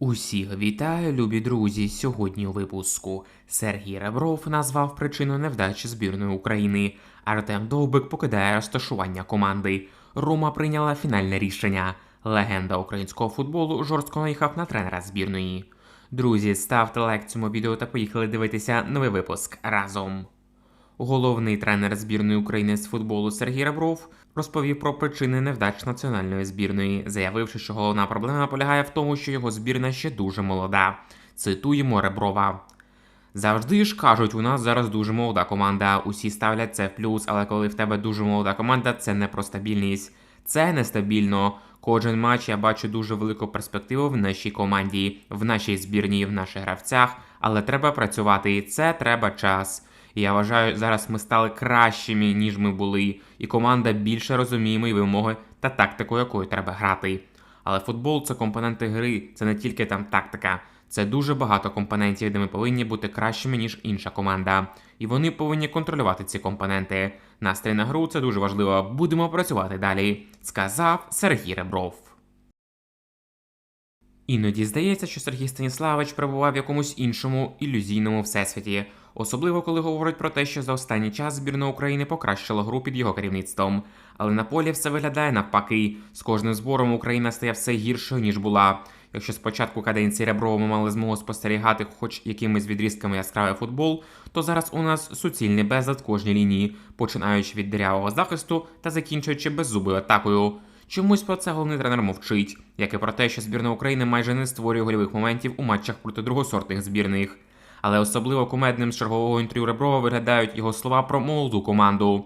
Усіх вітаю, любі друзі. Сьогодні у випуску Сергій Ребров назвав причину невдачі збірної України. Артем Довбик покидає розташування команди. Рома прийняла фінальне рішення. Легенда українського футболу жорстко наїхав на тренера збірної. Друзі, ставте лайк цьому відео та поїхали дивитися новий випуск разом. Головний тренер збірної України з футболу Сергій Ребров розповів про причини невдач національної збірної, заявивши, що головна проблема полягає в тому, що його збірна ще дуже молода. Цитуємо Реброва. Завжди ж кажуть, у нас зараз дуже молода команда. Усі ставлять це в плюс, але коли в тебе дуже молода команда, це не про стабільність. Це нестабільно. Кожен матч я бачу дуже велику перспективу в нашій команді, в нашій збірній, в наших гравцях, але треба працювати. Це треба час. І я вважаю, зараз ми стали кращими, ніж ми були, і команда більше розуміє мої вимоги та тактику, якою треба грати. Але футбол це компоненти гри, це не тільки там тактика. Це дуже багато компонентів, де ми повинні бути кращими, ніж інша команда. І вони повинні контролювати ці компоненти. Настрій на гру це дуже важливо. Будемо працювати далі, сказав Сергій Ребров. Іноді здається, що Сергій Станіславич перебував в якомусь іншому ілюзійному всесвіті, особливо коли говорять про те, що за останній час збірна України покращила гру під його керівництвом. Але на полі все виглядає навпаки. З кожним збором Україна стає все гіршою, ніж була. Якщо спочатку каденції Реброва мали змогу спостерігати хоч якимись відрізками яскравий футбол, то зараз у нас суцільний безлад кожній лінії, починаючи від дирявого захисту та закінчуючи беззубою атакою. Чомусь про це головний тренер мовчить, як і про те, що збірна України майже не створює гольових моментів у матчах проти другосортних збірних. Але особливо кумедним з чергового інтерв'ю Реброва виглядають його слова про молоду команду.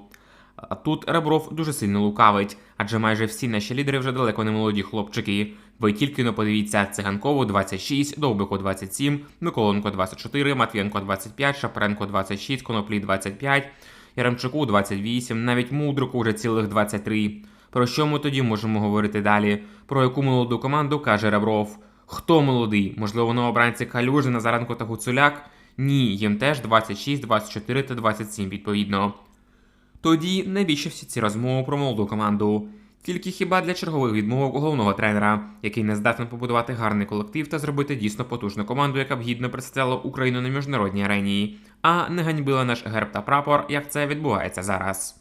А тут Ребров дуже сильно лукавить, адже майже всі наші лідери вже далеко не молоді хлопчики. Ви тільки не подивіться Циганкову 26, Довбику 27, Миколенко 24, Матвієнко 25, Шапаренко 26, Коноплі 25, Яремчуку 28, навіть Мудрику вже цілих 23. Про що ми тоді можемо говорити далі? Про яку молоду команду каже Ребров? Хто молодий? Можливо, новобранці Калюжин, Назаренко та Гуцуляк? Ні, їм теж 26, 24 та 27 відповідно. Тоді навіщо всі ці розмови про молоду команду? Тільки хіба для чергових відмовок головного тренера, який не здатний побудувати гарний колектив та зробити дійсно потужну команду, яка б гідно представляла Україну на міжнародній арені, а не ганьбила наш герб та прапор, як це відбувається зараз.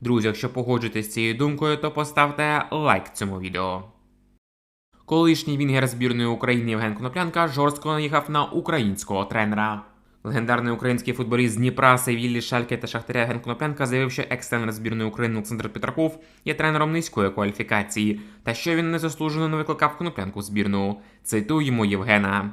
Друзі, якщо погоджуєтесь з цією думкою, то поставте лайк цьому відео. Колишній вінгер збірної України Євген Коноплянка жорстко наїхав на українського тренера. Легендарний український футболіст з Дніпра, Севіллі, Шальки та Шахтаря Євген Коноплянка заявив, що екс-тренер збірної України Олександр Петраков є тренером низької кваліфікації, та що він незаслужено не викликав Коноплянку в збірну. Цитуємо Євгена.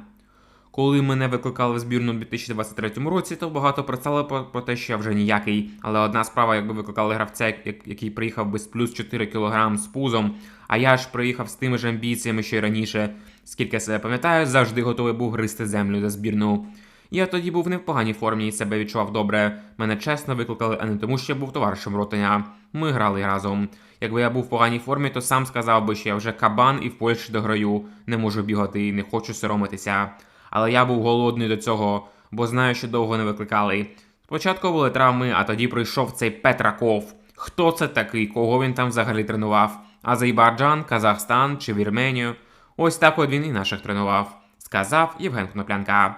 Коли мене викликали в збірну у 2023 році, то багато писали про, про те, що я вже ніякий. Але одна справа, якби викликали гравця, який приїхав без плюс 4 кг з пузом, а я ж приїхав з тими ж амбіціями, що й раніше. Скільки себе пам'ятаю, завжди готовий був гристи землю за збірну. Я тоді був не в поганій формі і себе відчував добре. Мене чесно викликали, а не тому, що я був товаришем Ротеня. Ми грали разом. Якби я був в поганій формі, то сам сказав би, що я вже кабан і в Польщі дограю, не можу бігати і не хочу соромитися. Але я був голодний до цього, бо знаю, що довго не викликали. Спочатку були травми, а тоді прийшов цей Петраков. Хто це такий, кого він там взагалі тренував? Азербайджан, Казахстан чи Вірменію? Ось так от він і наших тренував, сказав Євген Коноплянка.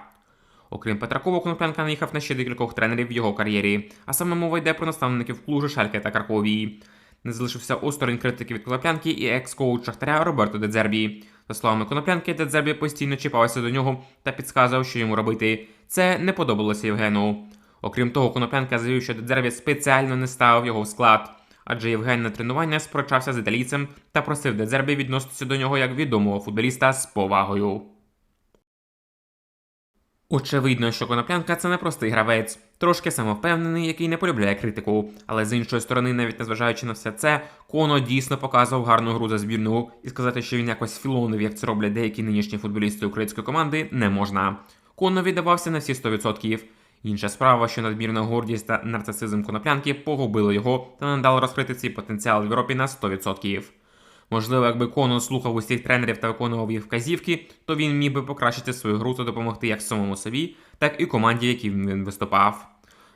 Окрім Петракова, Коноплянка наїхав на ще декількох тренерів в його кар'єрі, а саме мова йде про наставників Клужу, Шальке та Карковії. Не залишився осторонь критики від Коноплянки і екс-коуч Шахтаря Роберто Дедзербі. За словами Коноплянки, Дедзербі постійно чіпався до нього та підказував, що йому робити. Це не подобалося Євгену. Окрім того, Коноплянка заявив, що Дедзербі спеціально не ставив його в склад, адже Євген на тренування спрочався з італійцем та просив Дедзербі відноситися до нього як відомого футболіста з повагою. Очевидно, що Коноплянка це не простий гравець, трошки самовпевнений, який не полюбляє критику. Але з іншої сторони, навіть незважаючи на все це, Коно дійсно показував гарну гру за збірну, і сказати, що він якось філонив, як це роблять деякі нинішні футболісти української команди, не можна. Коно віддавався на всі 100%. Інша справа, що надмірна гордість та нарцисизм коноплянки погубили його та не дали розкрити свій потенціал в Європі на 100%. Можливо, якби Конон слухав усіх тренерів та виконував їх вказівки, то він міг би покращити свою гру та допомогти як самому собі, так і команді, якій він виступав.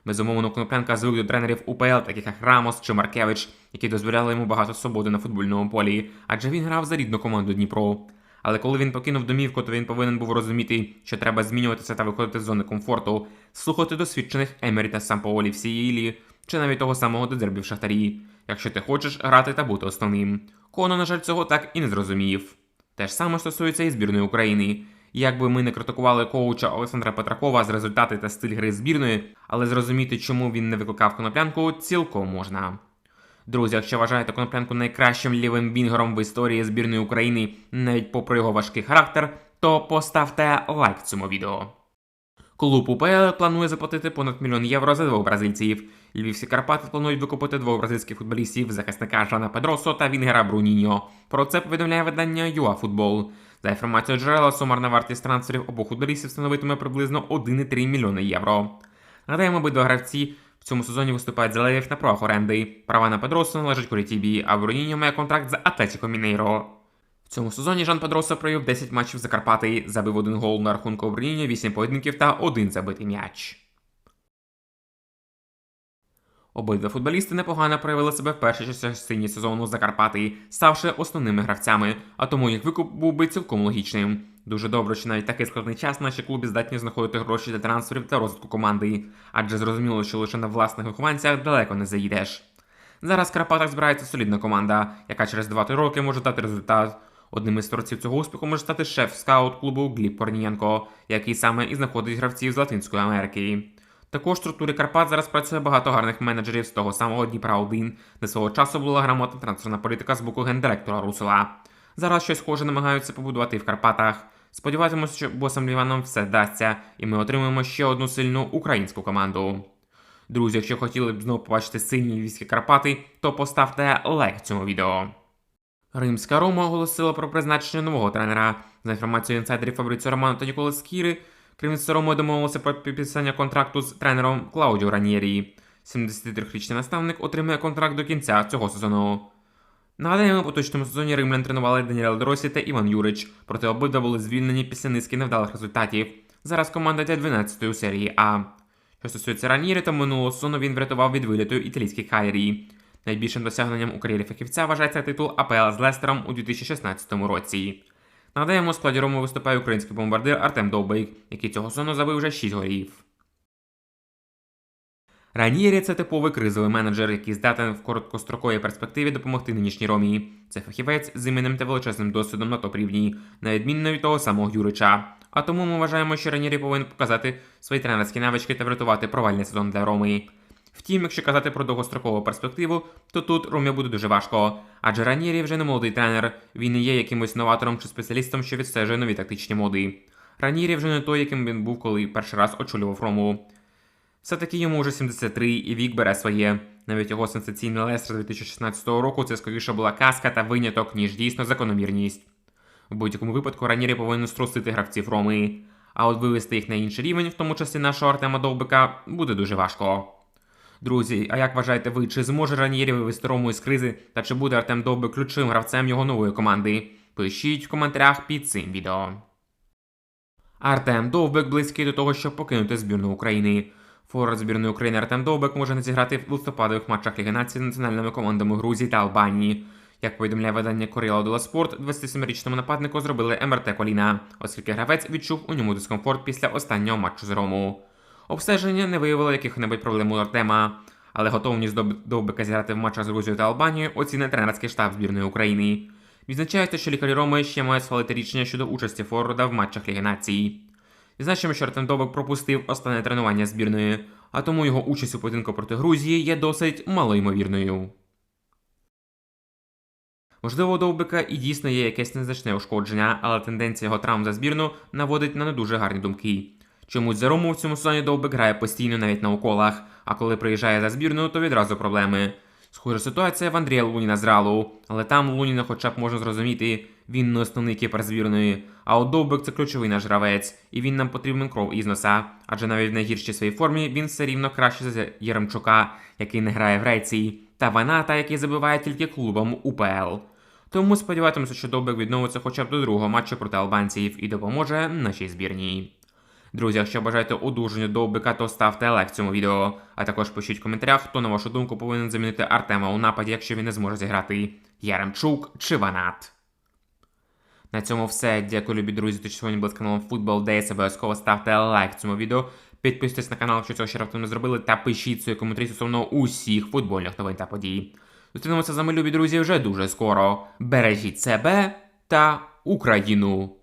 Безумовно, Коноплянка звик до тренерів УПЛ, таких як Рамос чи Маркевич, які дозволяли йому багато свободи на футбольному полі, адже він грав за рідну команду Дніпро. Але коли він покинув домівку, то він повинен був розуміти, що треба змінюватися та виходити з зони комфорту, слухати досвідчених Емері та Сампоолі в Сіїлі, чи навіть того самого Дезербі Шахтарі, якщо ти хочеш грати та бути основним. Коно, на жаль, цього так і не зрозумів. Те ж саме стосується і збірної України. Як би ми не критикували коуча Олександра Петракова з результати та стиль гри збірної, але зрозуміти, чому він не викликав коноплянку, цілком можна. Друзі, якщо вважаєте коноплянку найкращим лівим вінгером в історії збірної України, навіть попри його важкий характер, то поставте лайк цьому відео. Клуб УПЛ планує заплатити понад мільйон євро за двох бразильців. Львівські Карпати планують викупити двох бразильських футболістів, захисника Жана Педросо та Вінгера Бруніньо. Про це повідомляє видання ЮАФутбол. За інформацією джерела, сумарна вартість трансферів обох футболістів становитиме приблизно 1,3 мільйони євро. Нагадаємо, обидва гравці цьому сезоні виступають за левів на правах оренди. Права на Педросо належать Курітібі, а Бруніньо має контракт з Атлетіко Мінейро. В цьому сезоні Жан Педросо провів 10 матчів за Карпати, забив один гол на рахунку Бруніньо, 8 поєдинків та один забитий м'яч. Обидва футболісти непогано проявили себе в першій частині сезону за Карпати, ставши основними гравцями, а тому їх викуп був би цілком логічним. Дуже добре, що навіть такий складний час наші клуби здатні знаходити гроші для трансферів та розвитку команди, адже зрозуміло, що лише на власних вихованцях далеко не заїдеш. Зараз в Карпатах збирається солідна команда, яка через 2-3 роки може дати результат. Одним із творців цього успіху може стати шеф-скаут клубу Гліб Корнієнко, який саме і знаходить гравців з Латинської Америки. Також в структурі Карпат зараз працює багато гарних менеджерів з того самого Дніпра 1 де свого часу була грамотна трансферна політика з боку гендиректора Русела. Зараз щось схоже намагаються побудувати в Карпатах. Сподіватимося, що босам Ліваном все вдасться, і ми отримаємо ще одну сильну українську команду. Друзі, якщо хотіли б знову побачити сильні львівські Карпати, то поставте лайк цьому відео. Римська Рома оголосила про призначення нового тренера. За інформацією інсайдерів Фабріціо Романо та Ніколи Скіри, керівництво Роми домовилося про підписання контракту з тренером Клаудіо Ранєрі. 73-річний наставник отримає контракт до кінця цього сезону. Нагадаємо, у поточному сезоні римлян тренували Даніел Дросі та Іван Юрич, проте обидва були звільнені після низки невдалих результатів. Зараз команда йде 12 у серії А. Що стосується Ранєрі, то минулого сезону він врятував від виліту італійський Кайрі. Найбільшим досягненням у кар'єрі фахівця вважається титул АПЛ з Лестером у 2016 році. Нагадаємо, у складі Рому виступає український бомбардир Артем Довбик, який цього сезону забив вже 6 голів. Ранєрі це типовий кризовий менеджер, який здатен в короткостроковій перспективі допомогти нинішній Ромі. Це фахівець з іменем та величезним досвідом на топ-рівні, на відмінно від того самого Юрича. А тому ми вважаємо, що Ранєрі повинен показати свої тренерські навички та врятувати провальний сезон для Роми. Втім, якщо казати про довгострокову перспективу, то тут Ромі буде дуже важко, адже Ранєрі вже не молодий тренер, він не є якимось новатором чи спеціалістом, що відстежує нові тактичні моди. Ранєрі вже не той, яким він був, коли перший раз очолював Рому. Все-таки йому вже 73 і вік бере своє. Навіть його сенсаційний Лестер 2016 року це скоріше була казка та виняток, ніж дійсно закономірність. В будь-якому випадку Ранєрі повинен струсити гравців Роми, а от вивести їх на інший рівень, в тому числі нашого Артема Довбика, буде дуже важко. Друзі, а як вважаєте ви, чи зможе Ранєрі вивести Рому із кризи, та чи буде Артем Довбик ключовим гравцем його нової команди? Пишіть в коментарях під цим відео. Артем Довбик близький до того, щоб покинути збірну України. Форвард збірної України Артем Довбик може не зіграти в листопадових матчах Ліги Нації національними командами Грузії та Албанії. Як повідомляє видання Коріла Дола Спорт, 27-річному нападнику зробили МРТ коліна, оскільки гравець відчув у ньому дискомфорт після останнього матчу з Рому. Обстеження не виявило яких-небудь проблем у Артема, але готовність Довбика зіграти в матчах з Грузією та Албанією оцінить тренерський штаб збірної України. Відзначається, що лікарі Роми ще мають схвалити рішення щодо участі Форварда в матчах Ліги Нації. Відзначимо, що Артем пропустив останнє тренування збірної, а тому його участь у поєдинку проти Грузії є досить малоймовірною. Можливо, у Довбика і дійсно є якесь незначне ушкодження, але тенденція його травм за збірну наводить на не дуже гарні думки. Чомусь за Рому в цьому сезоні Довбик грає постійно навіть на уколах, а коли приїжджає за збірною, то відразу проблеми. Схожа ситуація в Андрія Луніна з Ралу, але там Луніна хоча б можна зрозуміти, він не основний кіпер збірної. А от Довбик це ключовий наш гравець, і він нам потрібен кров із носа. Адже навіть в найгіршій своїй формі він все рівно краще за Яремчука, який не грає в Греції, та Ваната, який забиває тільки клубом УПЛ. Тому сподіватимемося, що Довбик відновиться хоча б до другого матчу проти албанців і допоможе нашій збірній. Друзі, якщо бажаєте одужання довбика, то ставте лайк цьому відео. А також пишіть в коментарях, хто на вашу думку повинен замінити Артема у нападі, якщо він не зможе зіграти Яремчук чи Ванат. На цьому все. Дякую, любі друзі, що сьогодні були з каналом Football Days. Обов'язково ставте лайк цьому відео. Підписуйтесь на канал, якщо цього ще раптом не зробили, та пишіть свої коментарі стосовно усіх футбольних новин та подій. Зустрінемося з вами, любі друзі, вже дуже скоро. Бережіть себе та Україну.